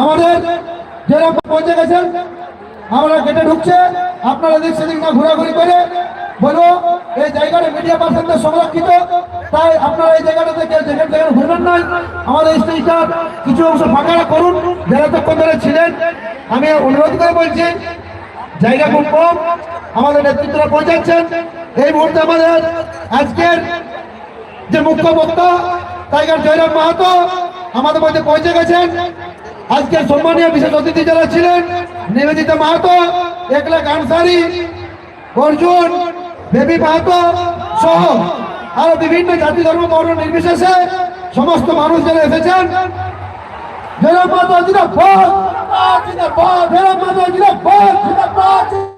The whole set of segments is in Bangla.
আমাদের যেরকম পৌঁছে গেছেন। আমরা গেটে ঢুকছে। আপনারা এদিক সেদিক না ঘোরাঘুরি করে। বলব এই জায়গাটা মিডিয়া পার্সনদের সংরক্ষিত। তাই আপনারা এই জায়গাটাতে কেউ যেখানে যেখানে ঘুরবেন না। আমাদের স্টেজটা কিছু অংশ ফাঁকা করুন। যারা তখন ছিলেন, আমি অনুরোধ করে বলছি, জায়গা খুব কম। আমাদের নেতৃত্বরা পৌঁছাচ্ছেন। এই মুহূর্তে আমাদের আজকের যে মুখ্য বক্তা টাইগার জয়রাম মাহাতো, আমাদের মধ্যে পৌঁছে গেছেন। আজকের সম্মানীয় বিশেষ অতিথি যারা ছিলেন, নিবেদিতা মাহাতো, একলা কানসারি অর্জুন, বেবি মাহাতো সহ আরও বিভিন্ন জাতি ধর্ম বর্ণ নির্বিশেষে সমস্ত মানুষ যারা এসেছেন মাহাতো জিন্দাবাদ জিন্দাবাদ জয়রাম মাহাতো জিন্দাবাদ জিন্দাবাদ।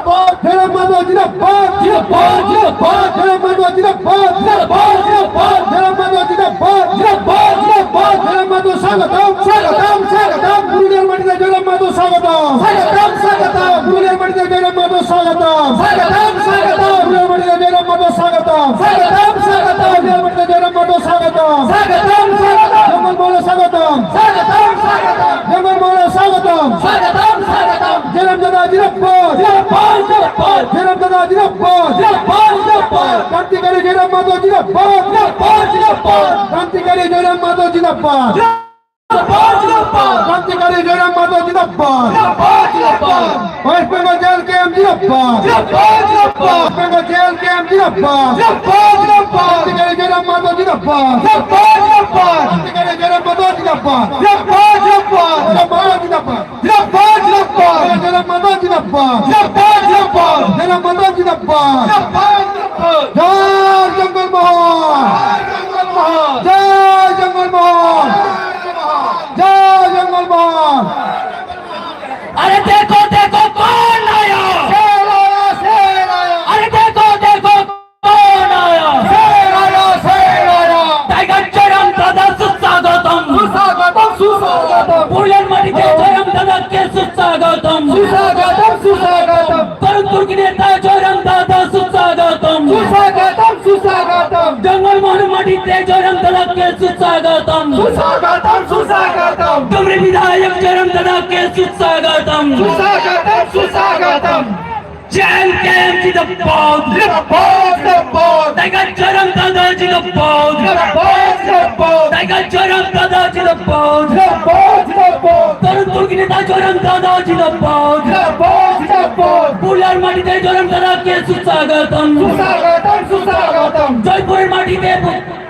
Jairam Madhwa Jindabad Jindabad Jindabad Jairam Madhwa Jindabad Jindabad Jindabad Jairam Madhwa Jindabad Jindabad Jindabad Jairam Madhwa Swagatam Swagatam Swagatam Gurudev Madhwa Jairam Madhwa Swagatam Swagatam Swagatam Gurudev Madhwa Jairam Madhwa Swagatam Swagatam Swagatam Gurudev Madhwa Jairam Madhwa Swagatam Swagatam Swagatam Gurudev Madhwa Jairam Madhwa Swagatam Swagatam Swagatam Jamal Mola Swagatam Swagatam Swagatam Jamal Mola Swagatam Swagatam Swagatam Jairam Dada Jindabad Jindabad Jindabad Jairam Dada Jindabad Jindabad Jindabad Krantikari Jairam Madhwa Jindabad Jindabad Jindabad Krantikari Jairam Madhwa Jindabad ক্রান্তিকারী Jayram Madhav জিন্দাবাদ ওয়েস্ট বেঙ্গল জেল কে এম জিন্দাবাদ ওয়েস্ট বেঙ্গল জেল কে এম জিন্দাবাদ ক্রান্তিকারী জয়রাম মাধব জিন্দাবাদ ক্রান্তিকারী জয়রাম মাধব মহল মাটিতে চরম দাদাকে সুস্বাগতম সুস্বাগতম সুস্বাগতম ডুমরি বিধায়ক চরম দাদাকে সুস্বাগতম সুস্বাগতম সুস্বাগতম জেল কেম জিন্দাবাদ জিন্দাবাদ জিন্দাবাদ টাইগার চরম দাদা জিন্দাবাদ জিন্দাবাদ জিন্দাবাদ টাইগার চরম দাদা জিন্দাবাদ জিন্দাবাদ জিন্দাবাদ তরুণ তুর্কি নেতা চরম দাদা জিন্দাবাদ জিন্দাবাদ জিন্দাবাদ পুরলার মাটিতে চরম দাদাকে সুস্বাগতম। সুস্বাগতম সুস্বাগতম। জয়পুরের মাটিতে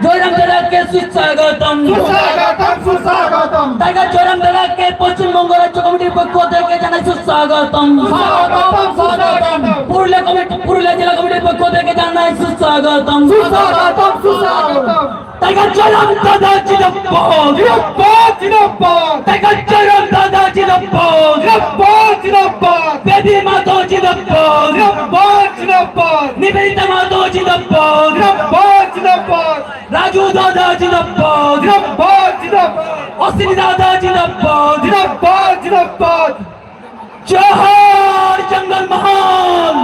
জয়রাম দাদাকে সুস্বাগতম। সুস্বাগতম সুস্বাগতম। টাইগার জয়রাম দাদাকে পশ্চিমবঙ্গ রাজ্য কমিটির পক্ষ থেকে জানাই সুস্বাগতম। স্বাগতম স্বাগতম পুরুলিয়া কমিটি পুরুলিয়া জেলা কমিটির পক্ষ থেকে জানাই সুস্বাগতম। সুস্বাগতম সুস্বাগতম। দাদা জিন্দাবাদ জিন্দাবাদ জিন্দাবাদ টাইগার জয়রাম দাদা জিন্দাবাদ জিন্দাবাদ জিন্দাবাদ বেবি মাতো জিন্দাবাদ জিন্দাবাদ জিন্দাবাদ নিবেদিতা মাতো জিন্দাবাদ জিন্দাবাদ জিন্দাবাদ রাজু দাদা জিন্দাবাদ জিন্দাবাদ জিন্দাবাদ অশ্বিনী দাদা জিন্দাবাদ জিন্দাবাদ জিন্দাবাদ জোহার জঙ্গল মহান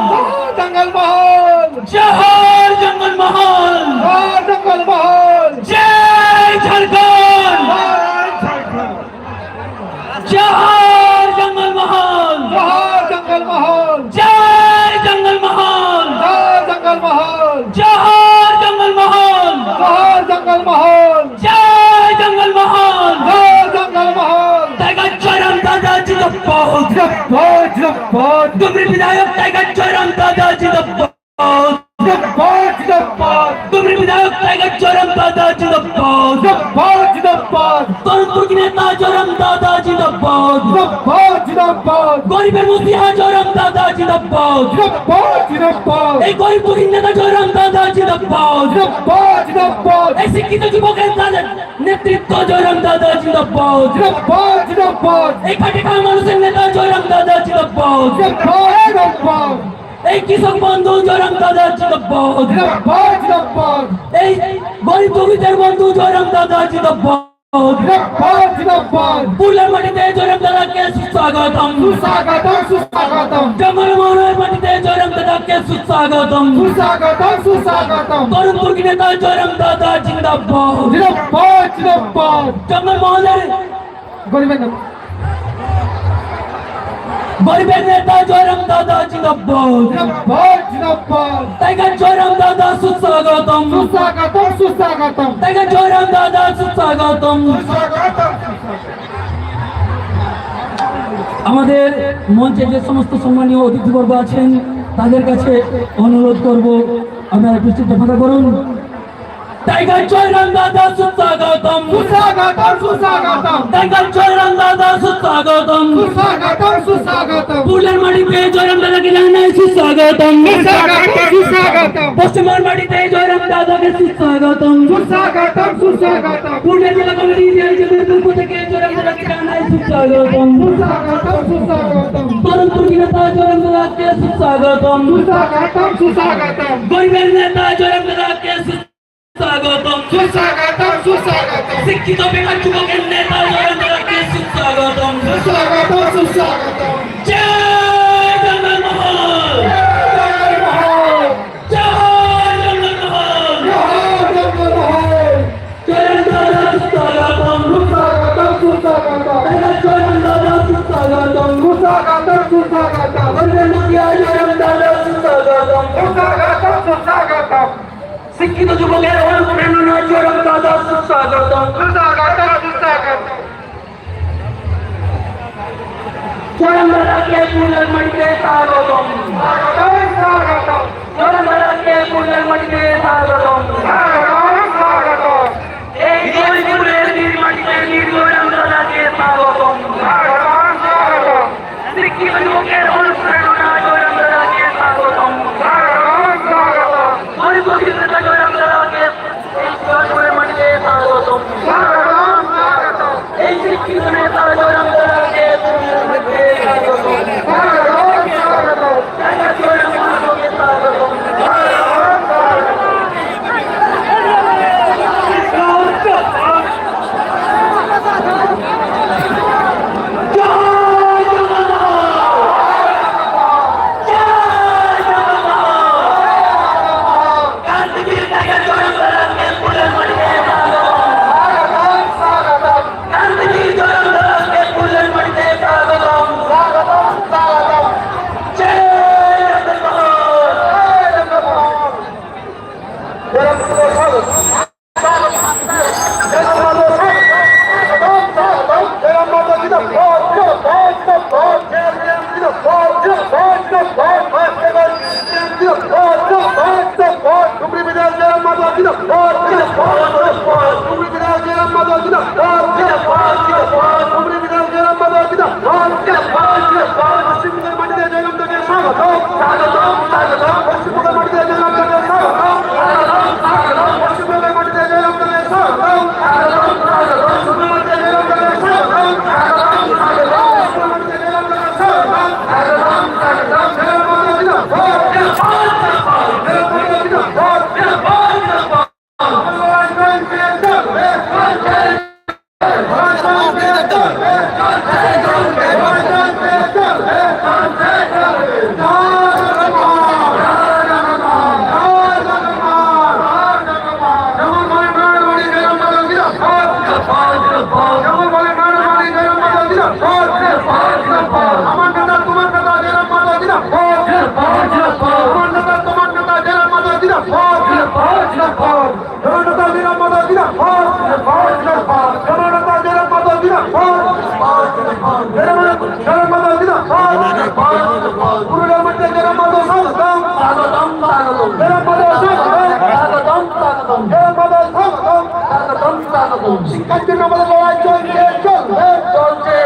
জঙ্গল মহল জোহার জঙ্গল মহান জঙ্গল মহল জয় ঝাড়খণ্ড জয় ঝাড়খণ্ড জোহার ডুমরি বিধায়ক টাইগার চরম দাদা জিন্দাবাদ ডুমরি বিধায়ক টাইগার চরম দাদা জিন্দাবাদ গরিবের মুসিহা চরম দাদা জিন্দাবাদ জিন্দাবাদ জিন্দাবাদ এই গরিব দুঃখী নেতা চরম দাদা জিন্দাবাদ জিন্দাবাদ জিন্দাবাদ এই শিক্ষিত যুবকের তাদের নেতৃত্ব জয়রাম দাদা জিন্দাবাদ জিন্দাবাদ জিন্দাবাদ এই খাটে খাওয়া মানুষের নেতা জয়রাম দাদা জিন্দাবাদ জিন্দাবাদ জিন্দাবাদ এই কৃষক বন্ধু জয়রাম দাদা জিন্দাবাদ জিন্দাবাদ জিন্দাবাদ এই গরিব দুঃখীদের বন্ধু জয়রাম দাদা জিন্দাবাদ জিন্দাবাদ জিন্দাবাদ পুলের মাটিতে জয়রাম দাদাকে সুস্বাগতম সুস্বাগতম সুস্বাগতম জঙ্গল মহলের মাটিতে জয়রাম দাদাকে সুস্বাগতম সুস্বাগতম সুস্বাগতম তরুণ তুর্কি নেতা জয়রাম দাদা গরিবের নেতা জয়রাম দাদা জিন্দাবাদ। টাইগার জয়রাম দাদা সুস্বাগতম। সুস্বাগতম সুস্বাগতম। টাইগার জয়রাম দাদা সুস্বাগতম। আমাদের মঞ্চে যে সমস্ত সম্মানীয় অতিথিবর্গ আছেন তাদের কাছে অনুরোধ করব আপনারা একটু চিন্তা ফাঁকা করুন টাইগার জয়রাম দাদা সুস্বাগতম সুস্বাগতম সুস্বাগতম টাইগার জয়রাম দাদা সুস্বাগতম সুস্বাগতম সুস্বাগতম পুলের মাটিতে জয়রাম দাদাকে জানাই সুস্বাগতম সুস্বাগতম সুস্বাগতম পশ্চিমের মাটিতে জয়রাম দাদাকে সুস্বাগতম সুস্বাগতম সুস্বাগতম পুরুলিয়া জেলা কমিটি ডিআইজিদের পক্ষ থেকে জয়রাম দাদাকে জানাই সুস্বাগতম সুস্বাগতম সুস্বাগতম তরুণ নেতা জয়রাম দাদাকে সুস্বাগতম সুস্বাগতম সুস্বাগতম গরিবের নেতা জয়রাম দাদাকে সুস্বাগতম। সুস্বাগতম সুস্বাগতম। শিক্ষিত বেকার যুবকের নেতা দাদাকে সুস্বাগতম। সুস্বাগতম সুস্বাগতম। স্বাগতম। স্বাগতম। দাদাকে ফুলের মাটিতে স্বাগতম। স্বাগতম। এই জয়পুরের শিক্ষিত নেতা জয়রাম দাদাকে ফুলের মাটিতে স্বাগতম স্বাগতম স্বাগতম টাইগার জয়রাম দাদাকে স্বাগতম জয় জগন্নাথ জয় জগন্নাথ কান্তিবীর টাইগার জয়রাম দাদাকে ফুলের মাটিতে স্বাগতম স্বাগতম কান্তিবীর জয়রাম দাদাকে ফুলের মাটিতে স্বাগতম স্বাগতম স্বাগতম জয় জগন্নাথ আমার স্বাগতম স্বাগতম স্বাগতম স্বাগতম স্বাগতম স্বাগতম শিক্ষার্থীর আমাদের লড়াই চলছে চলবে চলছে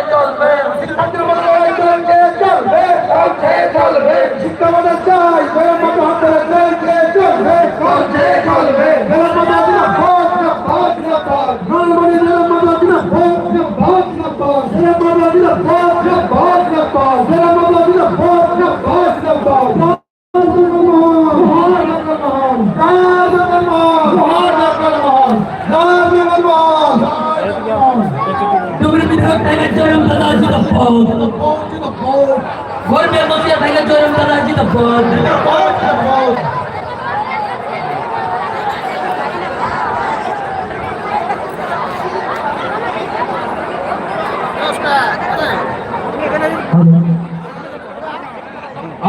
boat. To the boat, to the boat. Gormia Mafia Bhaiya Joram Kalai to the boat. To the boat, to the boat.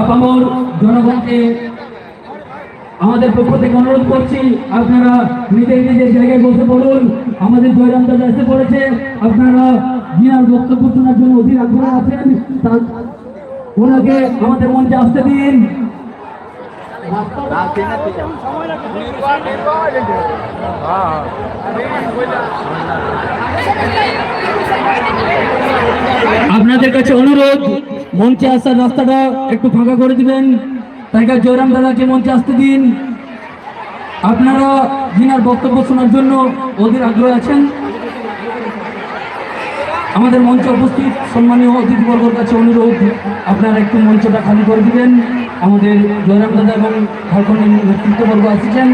আপামর জনগণকে আমাদের পক্ষ থেকে অনুরোধ করছি আপনারা নিজের নিজের জায়গায় বসে পড়ুন আমাদের জয়রাম দাদা এসে পড়েছে আপনারা জিনার বক্তব্য শোনার জন্য অধীর আগ্রহ আছেন ওনাকে আমাদের মঞ্চে আসতে দিন। আপনাদের কাছে অনুরোধ, মঞ্চে আসার রাস্তাটা একটু ফাঁকা করে দিবেন। টাইগার জয়রাম দাদাকে মঞ্চে আসতে দিন। আপনারা জিনার বক্তব্য শোনার জন্য অধীর আগ্রহ আছেন। আমাদের মঞ্চে উপস্থিত সম্মানীয় অতিথিবর্গর কাছে অনুরোধ, আপনারা একটু মঞ্চটা খালি করে দিবেন। আমাদের জয়রাম দাদা এবং ঝাড়খণ্ডের নেতৃত্ববর্গ আসছেন।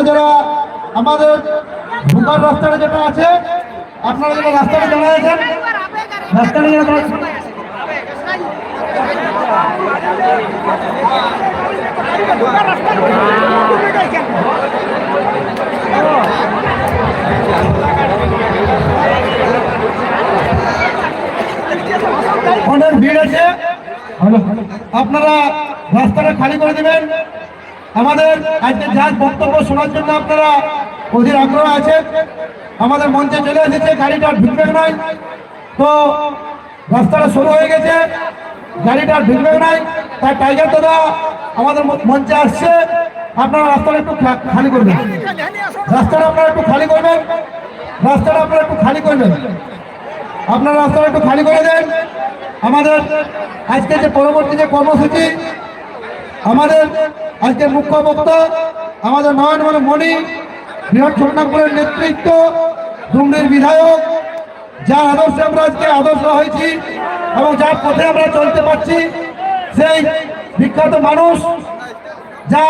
আপনারা যারা আমাদের ঢোকার রাস্তাটা যেটা আছে, আপনারা যারা রাস্তাটা জানা আছেন রাস্তাটা যারা অনেক ভিড় আছে। আপনারা রাস্তাটা খালি করে দিবেন। আমাদের আজকে যার বক্তব্য শোনার জন্য আপনারা অধীর আগ্রহ আছে, আমাদের মঞ্চে চলে এসেছে, গাড়িটা ঢুকবে নাই। তো রাস্তাটা শুরু হয়ে গেছে, গাড়িটা ঢুকবে নাই। তাই টাইগার দাদা আমাদের মঞ্চে আসছে, আপনারা রাস্তাটা একটু খালি করবেন। রাস্তাটা আপনারা একটু খালি করবেন। রাস্তাটা আপনারা একটু খালি করবেন। আপনারা রাস্তাটা একটু খালি করে দেন। আমাদের আজকে যে পরবর্তী যে কর্মসূচি আমাদের আজকে মুখ্য বক্তা আমাদের নয়নমন মণি, বৃহৎ ছোটনাগপুরের নেতৃত্ব ডুমরির বিধায়ক, যার আদর্শে আমরা আজকে আদর্শ হয়েছি এবং যার পথে আমরা চলতে পারছি, সেই বিখ্যাত মানুষ যা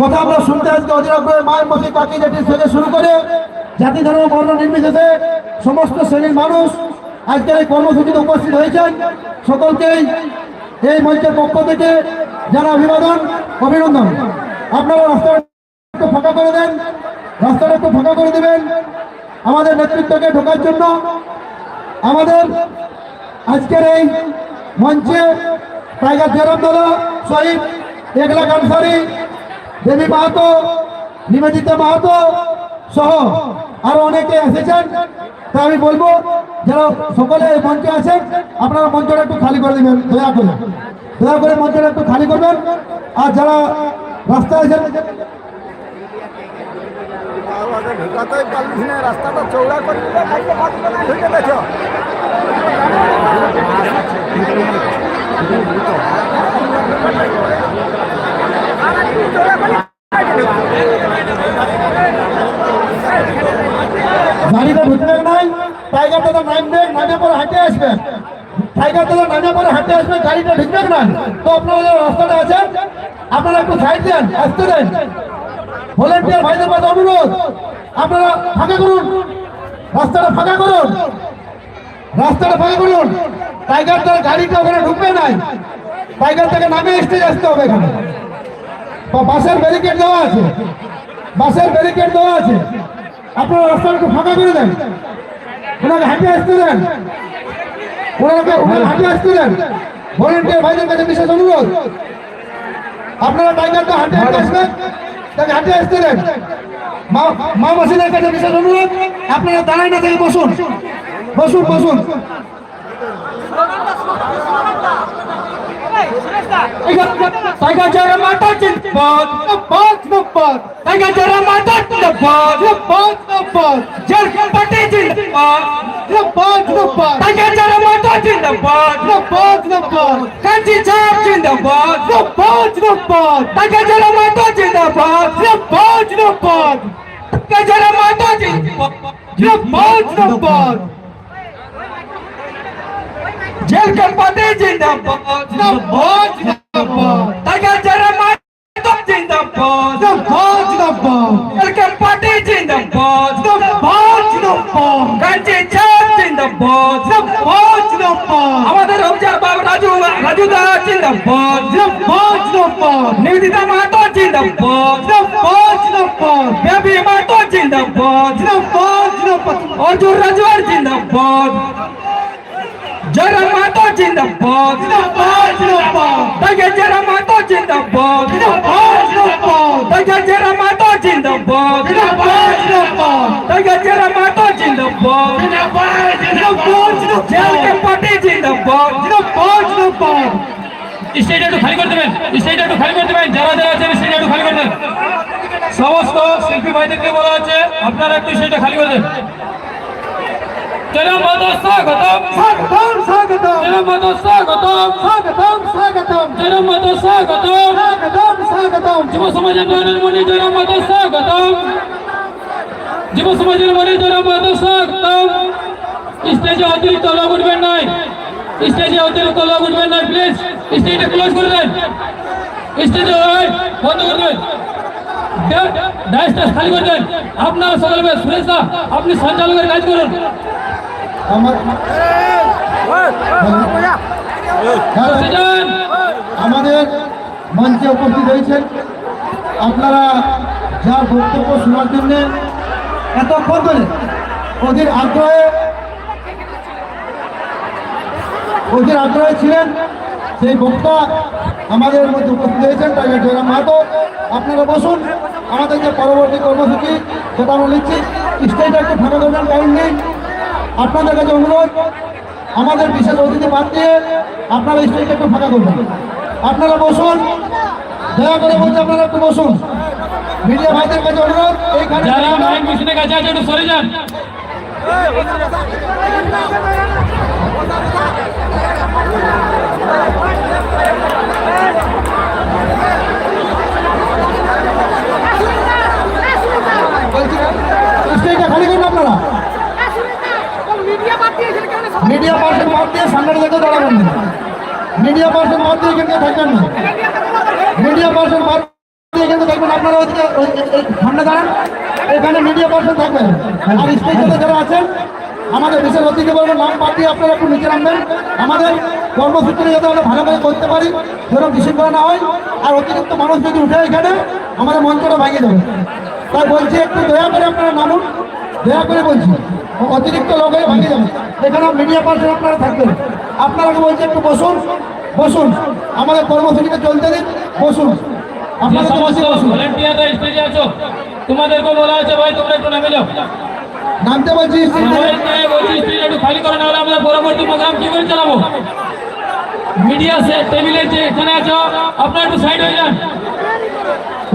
কথা আমরা শুনতে আজকে অধীরাগ্রহের মায়ের মসি কাকি জেঠি থেকে শুরু করে, জাতি ধর্ম, বর্ণ নির্বিশেষে সমস্ত শ্রেণির মানুষ আজকের এই কর্মসূচিতে উপস্থিত হয়েছেন। সকলকেই এই মঞ্চের পক্ষ থেকে যারা অভিবাদন, অভিনন্দন। আপনারা রাস্তাটা একটু ফাঁকা করে দেন, রাস্তাটা একটু ফাঁকা করে দেবেন। আমাদের নেতৃত্বকে ঢোকার জন্য আমাদের আজকের এই মঞ্চে টাইগার জেরম দলা শহীদ একলা কানসারি, দেবী মাহাতো নিবেদিতা মাহাতো সহ আরও অনেকে এসেছেন। তা আমি বলব, যারা সকলে মঞ্চে আছেন, আপনারা মঞ্চটা একটু খালি করে দেবেন, দয়া করে। দয়া করে মঞ্চটা একটু খালি করবেন। আর যারা রাস্তায় আছেন রাস্তাটা চৌড়া করে দিলে খাইতে পারবে না ঢুকে দেখো গাড়িতে ঢুকবে নাই টাইগার দাদা নামবে, নামে পরে হাঁটে আসবে। টাইগার দাদা নামে পরে হাঁটে আসবে, গাড়িটা ঢুকবে না তো আপনারা রাস্তাটা আছেন আপনারা একটু সাইড দেন, আসতে দেন। ভলেন্টিয়ার ভাইদের কাছে অনুরোধ, আপনারা ফাঁকা করুন। রাস্তাটা ফাঁকা করুন। রাস্তাটা ফাঁকা করুন। টাইগার দাদা গাড়িটা ওখানে ঢুকবে নাই। টাইগার থেকে নামে স্টেজ আসতে হবে এখানে। বাসের ব্যারিকেড দেওয়া আছে। বাসের ব্যারিকেড দেওয়া আছে। আপনারা রাস্তাটা একটু ফাঁকা করে দেন। ওনাকে হাঁটে আসতে দেন। ওনাকে হাঁটে আসতে দেন ভলেন্টিয়ার ভাইদের কাছে বিশেষ অনুরোধ। আপনারা টাইগারটা হাঁটে হাঁটে আসবেন, তাকে হাঁটে আসছিলেন। মা মাসিদের কাছে বিশেষ অনুরোধ, আপনারা দাঁড়ায় না থেকে বসুন। বসুন বসুন। টাইগার জয়রাম মাতা জিন্দাবাদ জিন্দাবাদ জিন্দাবাদ টাইগার জয়রাম মাতা জিন্দাবাদ জিন্দাবাদ জিন্দাবাদ ঝাড়খণ্ড পার্টি জিন্দাবাদ জিন্দাবাদ জিন্দাবাদ টাইগার জয়রাম মাতা জিন্দাবাদ জিন্দাবাদ জিন্দাবাদ কাঞ্চি চাপ জিন্দাবাদ জিন্দাবাদ জিন্দাবাদ তাকাজারা মাতা জিন্দাবাদ জিন্দাবাদ জিন্দাবাদ তাকাজারা মাতা জিন্দাবাদ জিন্দাবাদ জিন্দাবাদ জেল কম্পাতে জিন্দাবাদ জিন্দাবাদ জিন্দাবাদ তাকাজারা মাতা জিন্দাবাদ জিন্দাবাদ জিন্দাবাদ জেল কম্পাতে জিন্দাবাদ জিন্দাবাদ জিন্দাবাদ কাঞ্চি চাপ জিন্দাবাদ জিন্দাবাদ জিন্দাবাদ আমাদের রমজান বাবু রাজু রাজু দা জিন্দাবাদ জিন্দাবাদ জিন্দাবাদ নিবেদিতা মাতা জিন্দাবাদ জিন্দাবাদ জিন্দাবাদ বেবি মাতা জিন্দাবাদ জিন্দাবাদ জিন্দাবাদ অর্জুন রাজওয়ার জিন্দাবাদ জরা মাতা জিন্দাবাদ জিন্দাবাদ জিন্দাবাদ। তাকে জরা মাতা জিন্দাবাদ জিন্দাবাদ জিন্দাবাদ। তাকে জরা মাতা জিন্দাবাদ জিন্দাবাদ জিন্দাবাদ। তাকে জরা মাতা জিন্দাবাদ জিন্দাবাদ জিন্দাবাদ। জেল কে পার্টি জিন্দাবাদ জিন্দাবাদ। জিন্দাবাদ স্টেজটা একটু খালি করে দেবেন স্টেজটা একটু খালি করে দেবেন, যারা যারা আছেন স্টেজটা একটু খালি করে দেন। সমস্ত শিল্পী ভাইদেরকে বলা হচ্ছে, আপনারা একটু স্টেজটা খালি করে দেন। তেরা মাতা স্বাগতম স্বাগতম স্বাগতম তেরা মাতা স্বাগতম স্বাগতম স্বাগতম তেরা মাতা স্বাগতম স্বাগতম স্বাগতম যুব সমাজের নয়নের মনে তেরা মাতা স্বাগতম যুব সমাজের মনে তেরা মাতা স্বাগতম স্টেজে অতিরিক্ত লোক উঠবেন নাই স্টেজে অতিরিক্ত লোক উঠবেন নাই প্লিজ স্টেজটা ক্লোজ করে দেন স্টেজে ওই বন্ধ করে দেন ডাইসটা খালি করে দেন আপনারা সকল মিলে সুরেশ দা আপনি সঞ্চালকের কাজ করুন আমার আমাদের মঞ্চে উপস্থিত হয়েছেন। আপনারা যা বক্তব্য শোনার জন্য এতক্ষণ ধরে ওদের আগ্রহে ওদের আগ্রহে ছিলেন সেই বক্তা আমাদের মধ্যে উপস্থিত হয়েছেন টাইগার জয়রাম মাহাতো। আপনারা বসুন আমাদের যে পরবর্তী কর্মসূচি সেটা আমরা নিচ্ছি। স্টেজটা একটু ফাঁকা করবেন টাইম নেই। আপনাদের কাছে অনুরোধ আমাদের বিশেষ অতিথি বাদ দিয়ে আপনারা স্টেজটা একটু ফাঁকা করবেন। আপনারা বসুন দয়া করে বলছি আপনারা একটু বসুন। মিডিয়া ভাইদের কাছে অনুরোধ এইখানে যারা মাইক মেশিনের কাছে আছে একটু সরে যান। মিডিয়া পার্সন বাদ দিয়ে দিকে দাঁড়াবেন না। মিডিয়া পার্সন বাদ দিয়ে এখানে থাকবেন না। মিডিয়া পার্সন বাদ দিয়ে এখানে থাকবেন আপনারা এই সামনে দাঁড়ান। এখানে মিডিয়া পার্সন থাকবেন আর স্টেজে যারা আছেন, আমাদের বিশেষ অতিথি বলব নাম বাদ দিয়ে আপনারা একটু নিচে নামবেন। আমাদের কর্মসূত্রে যাতে আমরা ভালো করে করতে পারি যেরকম বিশৃঙ্খলা না হয়। আর অতিরিক্ত মানুষ যদি উঠে এখানে, আমাদের মঞ্চটা ভাঙিয়ে দেবে। তাই বলছি, একটু দয়া করে আপনারা নামুন। দয়া করে বলছি। অতিরিক্ত লোক হয়ে ভাঙিয়ে যাবে। এখানে মিডিয়া পার্সন আপনারা থাকবেন। আপনারা বলছি একটু বসুন বসুন। আমাদের কর্মসূচিটা চলতে দিন বসুন। আপনারা স্টেজে আছো তোমাদেরকে বলা হয়েছে ভাই তোমরা একটু নামে যাও নামতে বলছি খালি করে নাহলে আমরা পরবর্তী প্রোগ্রাম কি করে চালাবো? মিডিয়া সে টেবিলে যে এখানে আছো আপনারা একটু সাইড হয়ে যান।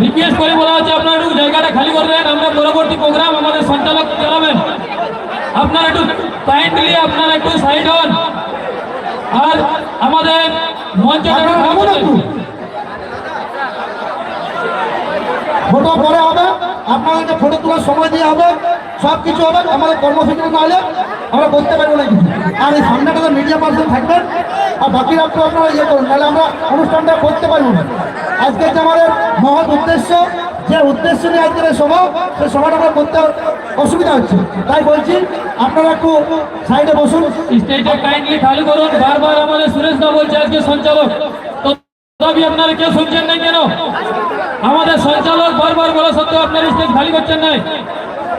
রিকোয়েস্ট করে বলা হচ্ছে আপনারা একটু জায়গাটা খালি করে দেন আমরা পরবর্তী প্রোগ্রাম আমাদের সঞ্চালক চালাবেন। আপনারা একটু কাইন্ডলি আপনারা একটু সাইড হন। আর আমাদের মঞ্চটা করে ফটো পরে হবে আপনাদেরকে ফটো তোলার সময় দিয়ে হবে সব কিছু হবে আমাদের কর্মসূচি না হলে আমরা বলতে পারব না কিছু। আর এই সামনেটাতে মিডিয়া পার্সন থাকবেন আর বাকি রাখতে আপনারা ইয়ে করুন তাহলে আমরা অনুষ্ঠানটা করতে পারব না। আজকে যে আমাদের মহৎ উদ্দেশ্য যে উদ্দেশ্য নিয়ে আজকের সভা সেই সভাটা আমরা করতে অসুবিধা হচ্ছে। তাই বলছি আপনারা একটু সাইডে বসুন। স্টেজটা কাইন্ডলি খালি করুন। বারবার আমাদের সুরেশ দা বলছে আজকে সঞ্চালক। তো তবে আপনারা কেউ শুনছেন না কেন? আমাদের সঞ্চালক বারবার বলা সত্ত্বেও আপনার স্টেজ খালি করছেন না।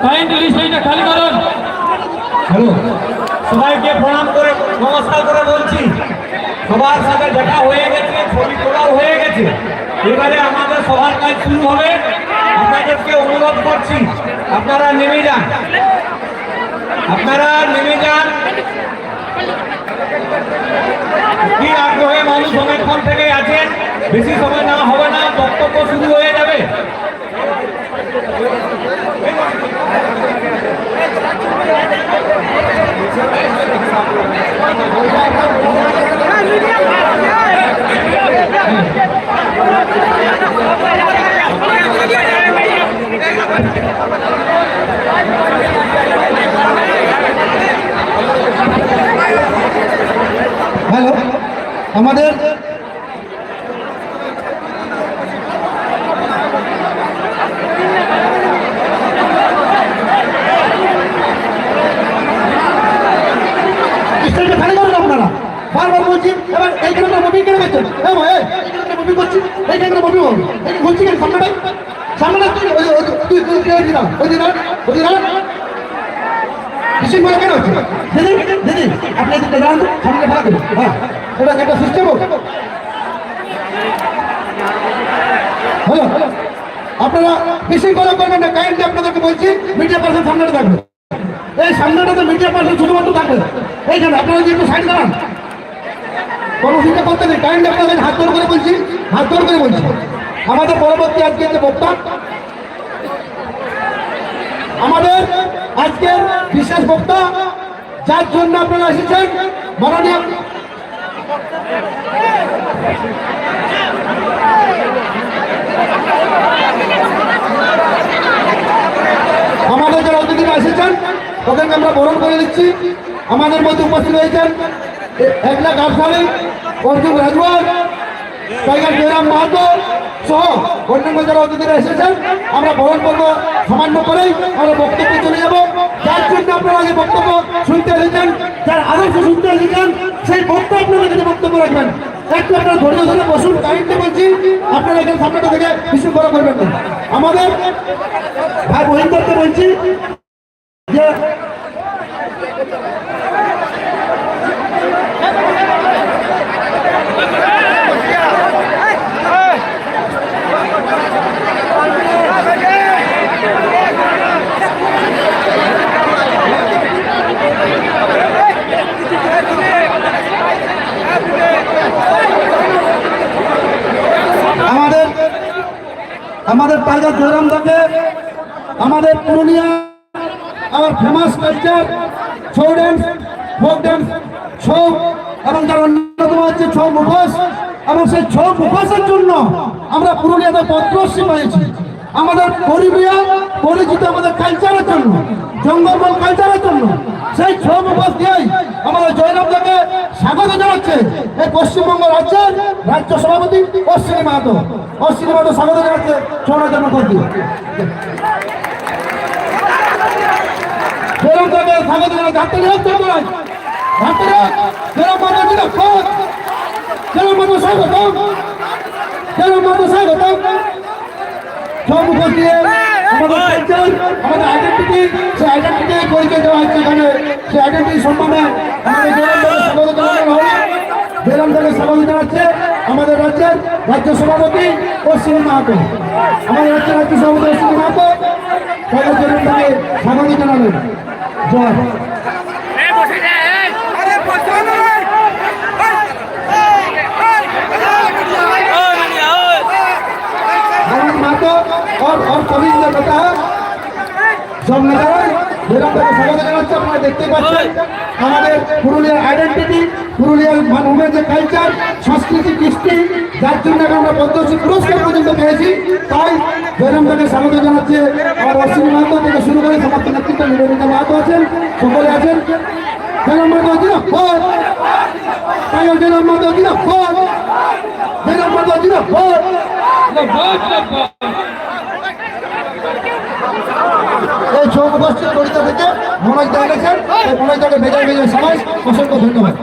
কাইন্ডলি স্টেজটা খালি করুন। হ্যালো। সবাইকে প্রণাম করে নমস্কার করে বলছি। সবার সাথে দেখা হয়ে গেছে ছবি তোলাও হয়ে গেছে। এবারে আমাদের সবার কাজ শুরু হবে। আপনাদেরকে অনুরোধ করছি, আপনারা নেমে যান। আপনারা নেমে যান কি আগ্রহে মানুষ অনেকক্ষণ থেকে আছেন বেশি সময় না হবে না বক্তব্য শুরু হয়ে যাবে ওইটা আপনারা আমাদের এইখানে একটা মুভি কেন করছেন এই ভাই এই, এইখানে মুভি মুভি হবে বলছি কেন তুই তুই দিনা ওই দিনা ওই দিনা কেন দিদি দিদি আপনি সামনে হ্যাঁ এটা একটা সিস্টেম হ্যালো আপনারা কিসিং করা করবেন না কাইন্ডলি আপনাদেরকে বলছি মিডিয়া পার্সন সামনেটা থাকবে। এই সামনেটাতে মিডিয়া পার্সন শুধুমাত্র থাকবে। এইখানে আপনারা যে একটু সাইড দাঁড়ান। কর্মসূচিটা করতে নেই। কাইন্ডলি আপনাদের হাত জোর করে বলছি, হাত জোর করে বলছি। আমাদের পরবর্তী আজকে যে বক্তা, আমাদের আজকের বিশেষ বক্তা, যার জন্য আপনারা এসেছেন, মাননীয় আমাদের যারা অতিথিরা এসেছেন ওদেরকে আমরা বরণ করে দিচ্ছি। আমাদের মধ্যে উপস্থিত হয়েছেন এক লাখ আট সালে অর্জুন রাজওয়ার টাইগার জয়রাম মাহাতো সহ অন্যান্য যারা অতিথিরা এসেছেন, আমরা বরণ করব সামান্য করেই আমরা বক্তব্য চলে যাব। যার জন্য আপনারা আগে বক্তব্য শুনতে এসেছেন, যার আদর্শ শুনতে এসেছেন, সেই বক্তব্য আপনাদের কাছে বক্তব্য রাখবেন। একটু আপনারা ধৈর্য ধরে বসুন কাহিনীতে বলছি, আপনারা এখানে সামনেটা থেকে করা করবেন না। আমাদের ভাই মহিন্দরকে বলছি যে আমাদের আমাদের টাইগার জয়রাম দাকে আমাদের পুরুলিয়া আমার famous culture Chhau dance folk dance Chhau এবং তার অন্যতম হচ্ছে ছৌ মুখোশ এবং সেই ছৌ মুখোশের জন্য আমরা পুরুলিয়াতে পদ্মশ্রী পেয়েছি আমাদের পরিবিয়া পরিচিত আমাদের কালচারের জন্য জঙ্গলমল কালচারের জন্য সেই ছৌ মুখোশ দিয়েই আমাদের জয়রাম দাকে স্বাগত এই পশ্চিমবঙ্গ রাজ্যের রাজ্য সভাপতি অশ্বিনী মাহাতো। অশ্বিনী মাহাতো স্বাগত জানাচ্ছে ছড়ার জন্য করতে। স্বাগত হচ্ছে স্বাগত স্বাগত আমাদের আইডেন্টিটি সেই আইডেন্টিটি পরিচয় দেওয়া হচ্ছে এখানে। সেই আইডেন্টিটি সম্মানে জেলার থেকে স্বাগত জানাচ্ছে আমাদের রাজ্যের রাজ্য সভাপতি অশ্বিনী মাহাতো। আমাদের রাজ্যের রাজ্য সভাপতি অশ্বিনী মাহাতো। তাকে স্বাগত জানাবেন জয়। সব নেতারা যেরকম তাকে স্বাগত জানাচ্ছে দেখতে পাচ্ছেন। আমাদের পুরুলিয়ার আইডেন্টিটি পুরুলিয়ার যে কালচার সংস্কৃতি, কৃষ্টি, যার জন্য আমরা পদ্মশ্রী পুরস্কার পর্যন্ত পেয়েছি, তাই তাকে স্বাগত জানাচ্ছে। আমার অশ্বিনী মাহাতো থেকে শুরু করে সমস্ত নেতৃত্ব নিবেদিতা আছেন, সকলে আছেন। জয়রাম মাহাতো আছি ফোর জয়রাম মাহাতো আছি না ফোর জয়রাম মাহাতো আছি ফোর ছৌ গোষ্ঠীর জড়িত থেকে মনোজ দা এনেছেন এই মনোজ দাকে ভেজায় সবাই। অসংখ্য ধন্যবাদ।